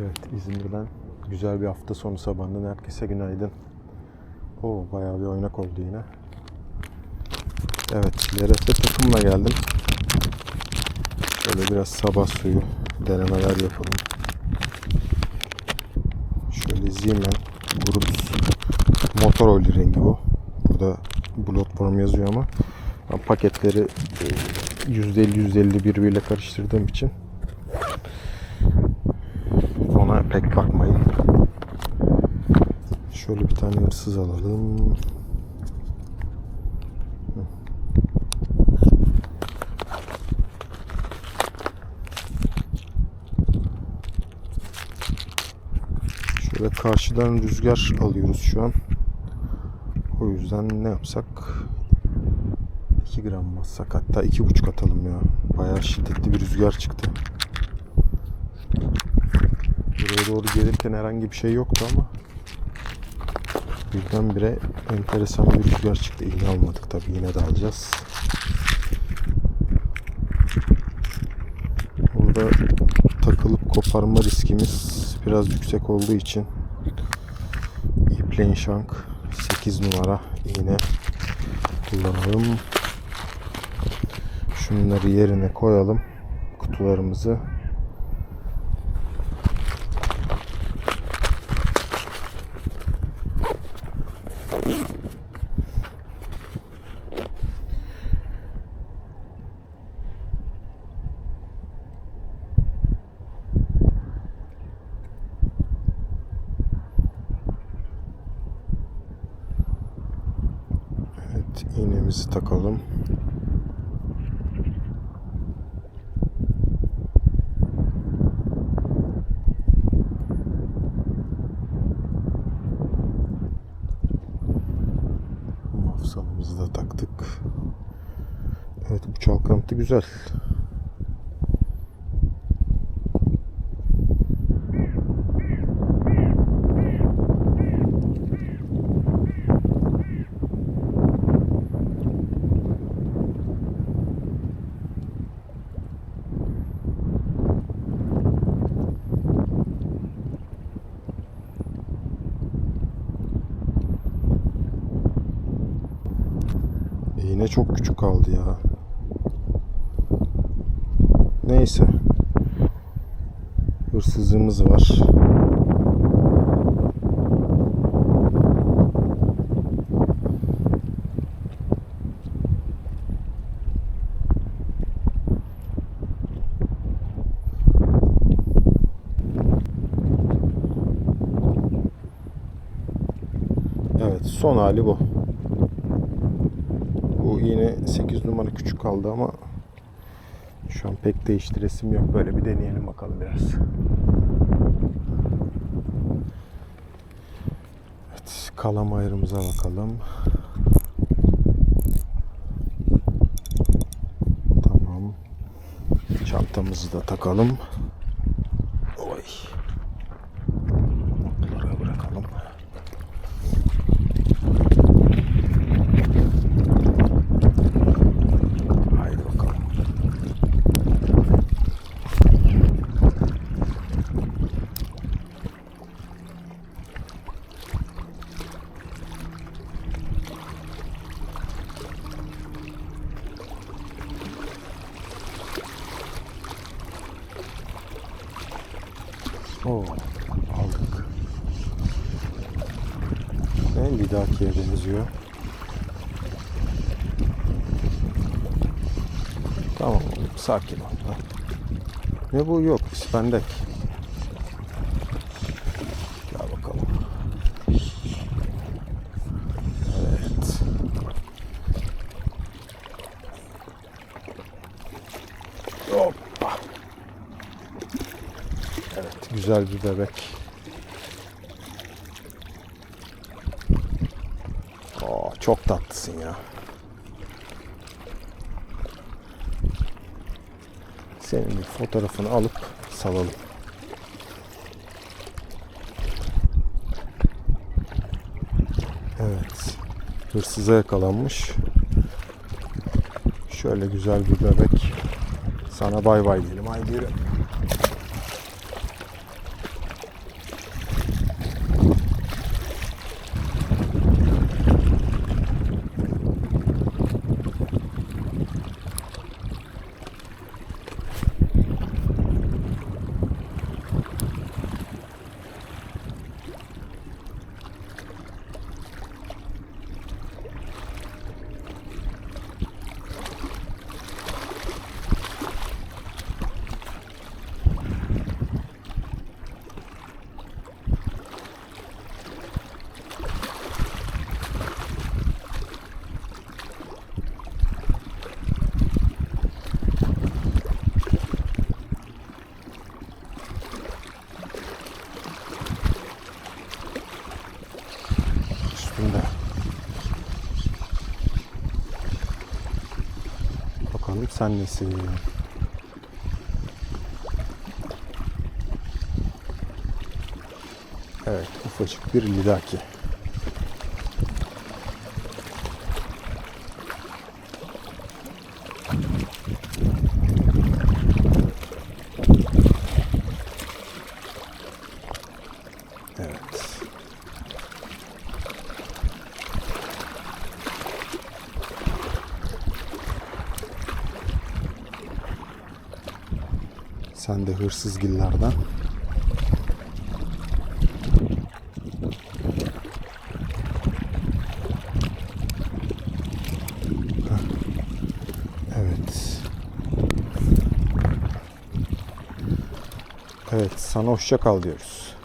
Evet İzmir'den güzel bir hafta sonu sabahından herkese günaydın. Oo bayağı bir oynak oldu yine. Evet LRF takımla geldim. Şöyle biraz sabah suyu denemeler yapalım. Şöyle ben. Brut motor oil rengi bu. Burada platform yazıyor ama ben paketleri e, %50 %50 birbiriyle karıştırdığım için ona pek bakmayın. Şöyle bir tane hırsız alalım. Şöyle karşıdan rüzgar alıyoruz şu an. O yüzden ne yapsak? 2 gram mı atsak hatta 2,5 atalım ya. Bayağı şiddetli bir rüzgar çıktı. Buraya doğru gelirken herhangi bir şey yoktu ama birdenbire enteresan bir rüzgar çıktı. İğne almadık tabii yine de alacağız. Burada takılıp koparma riskimiz biraz yüksek olduğu için iple shank 8 numara iğne kullanalım. Şunları yerine koyalım kutularımızı. Evet, iğnemizi takalım. Mafsalımızı da taktık. Evet, bu çalkantı güzel. İğne çok küçük kaldı ya. Neyse. Hırsızlığımız var. Evet, son hali bu. Bu iğne 8 numara küçük kaldı ama şu an pek değiştiresim yok. Böyle bir deneyelim bakalım biraz. Evet, kalam ayarımıza bakalım. Tamam. Çantamızı da takalım. Oy. Bunları bırakalım. Haydi bakalım. Oo, aldık. Ne lidakiye benziyor. Tamam oğlum, sakin ol. Ne bu? Yok, ispendek. Gel bakalım. Evet. Hoppa. Evet, güzel bir bebek. Oo, çok tatlısın ya. Senin bir fotoğrafını alıp salalım. Evet. Hırsıza yakalanmış. Şöyle güzel bir bebek. Sana bay bay diyelim. Haydi yürü. Sen nesin? Evet, ufacık bir lidaki. Evet. Sen de hırsız gillerden. Heh. Evet. Evet, sana hoşça kal diyoruz.